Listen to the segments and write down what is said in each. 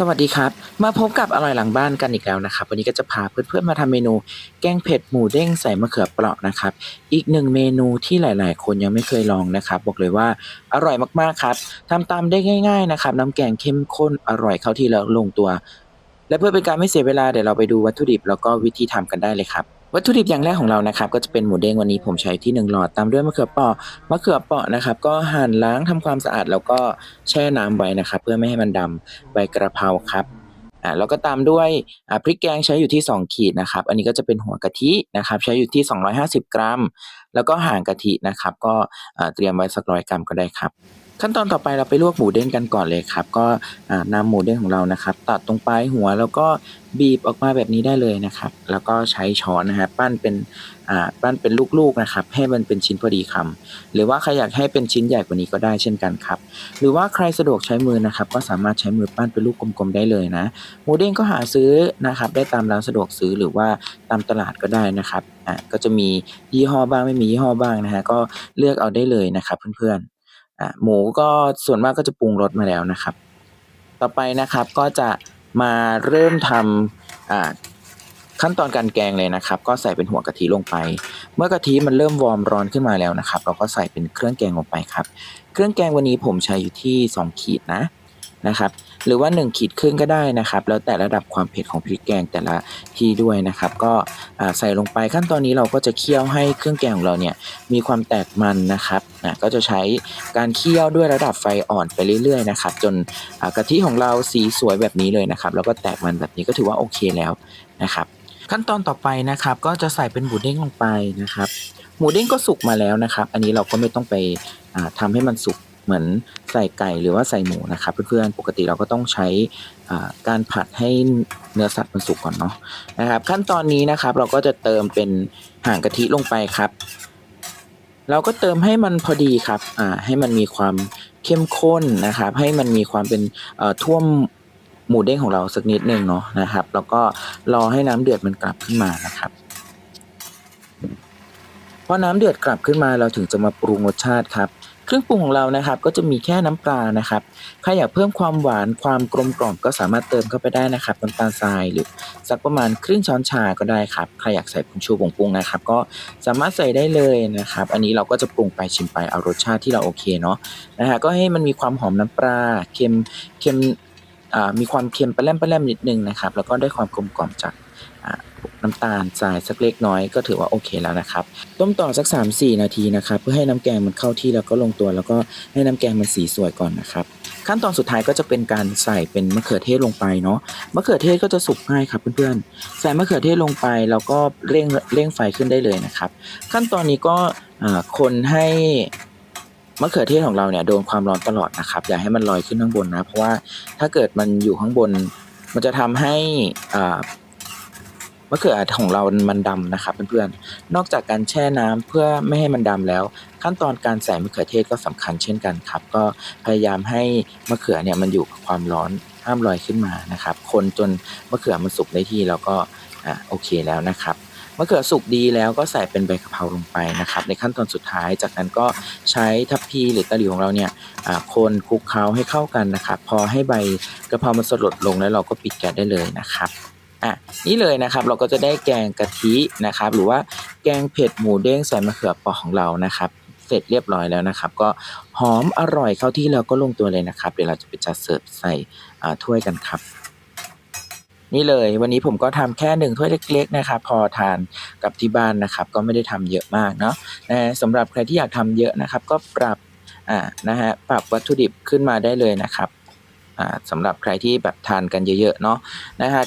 สวัสดีครับ มาพบกับอร่อยหลังบ้านกันอีกแล้วนะครับ วันนี้ก็จะพาเพื่อนๆมาทำเมนู แกงเผ็ดหมูเด้งใส่มะเขือเปราะนะครับ อีกหนึ่งเมนูที่หลาย ๆ คนยังไม่เคยลองนะครับ บอกเลยว่าอร่อยมากๆครับทำตามได้ง่าย ๆ นะครับ น้ำแกงเข้มข้นอร่อยเข้าที่แล้วลงตัว และเพื่อเป็นการไม่เสียเวลาเดี๋ยวเราไปดูวัตถุดิบแล้วก็วิธีทำกันได้เลยครับ วัตถุดิบอย่างแรกของเรานะครับก็จะเป็นหมูเด้งวันนี้ผมใช้ที่หนึ่งหลอดตามด้วยมะเขือเปราะมะเขือเปราะนะครับก็หั่นล้างทำความสะอาดแล้วก็แช่น้ำไว้นะครับ เพื่อไม่ให้มันดำใบกระเพราครับอ่าแล้วก็ตามด้วยอ่าพริกแกงใช้อยู่ที่ 2 ขีดนะครับ อันนี้ก็จะเป็นหัวกะทินะครับ ใช้อยู่ที่ 250 กรัม แล้วก็ห่างกะทินะครับ ก็เตรียมไว้สักร้อยกรัมก็ได้ครับ ขั้นตอนต่อไปเราไปลวกหมูเด้งกันก่อนเลยครับ ก็อ่านำหมูเด้งของเรานะครับ ตัดตรงปลายหัวแล้วก็บีบออกมาแบบนี้ได้เลยนะครับ แล้วก็ใช้ช้อนนะฮะปั้นเป็นปั้นเป็นลูกๆนะครับ ให้มันเป็นชิ้นพอดีคำหรือว่าใครอยากให้เป็นชิ้นใหญ่กว่านี้ก็ได้เช่นกันครับ หรือว่าใครสะดวกใช้มือนะครับ ก็สามารถใช้มือปั้นเป็นลูกกลมๆได้เลยนะหมูเด้งก็หาซื้อนะครับ ได้ตามร้านสะดวกซื้อหรือว่าตามตลาดก็ได้นะครับอ่าก็จะมียี่ห้อบ้างไม่มียี่ห้อบ้างนะฮะก็เลือกเอาได้เลยนะครับเพื่อนๆ อะหมูก็ส่วนมากก็จะปรุงรสมาแล้วนะครับ ต่อไปนะครับก็จะมาเริ่มทำอ่าขั้นตอนการแกงเลยนะครับ ก็ใส่เป็นหัวกะทิลงไป เมื่อกะทิมันเริ่มวอร์มร้อนขึ้นมาแล้วนะครับ เราก็ใส่เป็นเครื่องแกงลงไปครับ เครื่องแกงวันนี้ผมใช้อยู่ที่ 2 ขีดนะนะครับ หรือว่า1ขีดครึ่งก็ได้นะครับ แล้วแต่ระดับความเผ็ดของพริกแกงแต่ละที่ด้วยนะครับ ก็ใส่ลงไปขั้นตอนนี้เราก็จะเคี่ยวให้เครื่องแกงของเราเนี่ยมีความแตกมันนะครับอ่าก็จะใช้การเคี่ยวด้วยระดับไฟอ่อนไปเรื่อยๆนะครับ จนกะทิของเราสีสวยแบบนี้เลยนะครับ แล้วก็แตกมันแบบนี้ก็ถือว่าโอเคแล้วนะครับขั้นตอนต่อไปนะครับ ก็จะใส่เป็นหมูเด้งลงไปนะครับ หมูเด้งก็สุกมาแล้วนะครับ อันนี้เราก็ไม่ต้องไปอ่าทำให้มันสุก เหมือนใส่ไก่หรือว่าใส่หมูนะครับเพื่อนๆปกติเราก็ต้องใช้การผัดให้เนื้อสัตว์มันสุกก่อนเนาะนะครับ ขั้นตอนนี้นะครับเราก็จะเติมเป็นห่างกะทิลงไปครับ เราก็เติมให้มันพอดีครับอ่าให้มันมีความเข้มข้นนะครับ ให้มันมีความเป็นอ่อท่วมหมูเด้งของเราสักนิดหนึงเนาะนะครับ แล้วก็รอให้น้ำเดือดมันกลับขึ้นมานะครับพอน้ำเดือดกลับขึ้นมาเราถึงจะมาปรุงรสชาติครับ เครื่องปรุงของเรานะครับ ก็จะมีแค่น้ำปลานะครับใครอยากเพิ่มความหวานความกลมกล่อมก็สามารถเติมเข้าไปได้นะครับน้ำตาลทรายหรือสักประมาณครึ่งช้อนชาก็ได้ครับใครอยากใส่ผงชูผงปรุงนะครับ ก็สามารถใส่ได้เลยนะครับ อันนี้เราก็จะปรุงไปชิมไปเอารสชาติที่เราโอเคเนาะนะฮะก็ให้มันมีความหอมน้ำปลาเค็มเค็มมีความเค็มปลาแรมปลาแรมนิดนึงนะครับ แล้วก็ได้ความกลมกล่อมจาก น้ำตาลทรายสักเล็กน้อยก็ถือว่าโอเคแล้วนะครับ ต้มต่อสัก 3-4 นาทีนะครับ เพื่อให้น้ำแกงมันเข้าที่แล้วก็ลงตัว แล้วก็ให้น้ำแกงมันสีสวยก่อนนะครับ ขั้นตอนสุดท้ายก็จะเป็นการใส่เป็นมะเขือเทศลงไปเนาะมะเขือเทศก็จะสุกง่ายครับเพื่อนๆใส่มะเขือเทศลงไปแล้วก็เร่งเร่งไฟขึ้นได้เลยนะครับ ขั้นตอนนี้ก็คนให้มะเขือเทศของเราเนี่ยโดนความร้อนตลอดนะครับอย่าให้มันลอยขึ้นข้างบนนะ เพราะว่าถ้าเกิดมันอยู่ข้างบน มันจะทำให้อ่า มะเขือของเรามันดำนะครับเพื่อนๆ นอกจากการแช่น้ำเพื่อไม่ให้มันดำแล้ว ขั้นตอนการใส่มะเขือเทศก็สำคัญเช่นกันครับ ก็พยายามให้มะเขือเนี่ยมันอยู่กับความร้อนห้ามลอยขึ้นมานะครับ คนจนมะเขือมันสุกได้ที่แล้วก็อ่าโอเคแล้วนะครับมะเขือสุกดีแล้วก็ใส่เป็นใบกะเพราลงไปนะครับ ในขั้นตอนสุดท้ายจากนั้นก็ใช้ทัพพีหรือตะหลิวของเราเนี่ยคนคลุกเคล้าให้เข้ากันนะครับ พอให้ใบกะเพรามันสลดลงแล้วเราก็ปิดแก๊สได้เลยนะครับ อะนี่เลยนะครับเราก็จะได้แกงกะทินะครับ หรือว่าแกงเผ็ดหมูเด้งใส่มะเขือเปราะของเรานะครับ เสร็จเรียบร้อยแล้วนะครับ ก็หอมอร่อยเข้าที่แล้วก็ลงตัวเลยนะครับ เดี๋ยวเราจะไปจัดเสิร์ฟใส่ถ้วยกันครับนี่เลยวันนี้ผมก็ทำแค่หนึ่งถ้วยเล็ก ๆ นะครับ พอทานกับที่บ้านนะครับ ก็ไม่ได้ทำเยอะมากเนาะนะสำหรับใครที่อยากทำเยอะนะครับ ก็ปรับอ่านะฮะปรับวัตถุดิบขึ้นมาได้เลยนะครับอ่าสำหรับใครที่แบบทานกันเยอะๆเนาะนะฮะ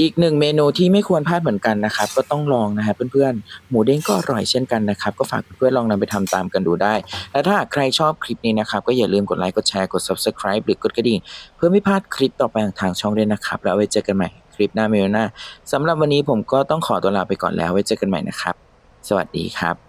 อีกหนึ่งเมนูที่ไม่ควรพลาดเหมือนกันนะครับ ก็ต้องลองนะฮะเพื่อนๆ หมูเด้งก็อร่อยเช่นกันนะครับ ก็ฝากเพื่อนๆลองนำไปทำตามกันดูได้ และถ้าใครชอบคลิปนี้นะครับ ก็อย่าลืมกดไลค์กดแชร์กด subscribe หรือกดกระดิ่งเพื่อไม่พลาดคลิปต่อไปของทางช่องด้วยนะครับ แล้วไว้เจอกันใหม่คลิปหน้าเมลหน้าสำหรับวันนี้ผมก็ต้องขอตัวลาไปก่อนแล้วไว้เจอกันใหม่นะครับ สวัสดีครับ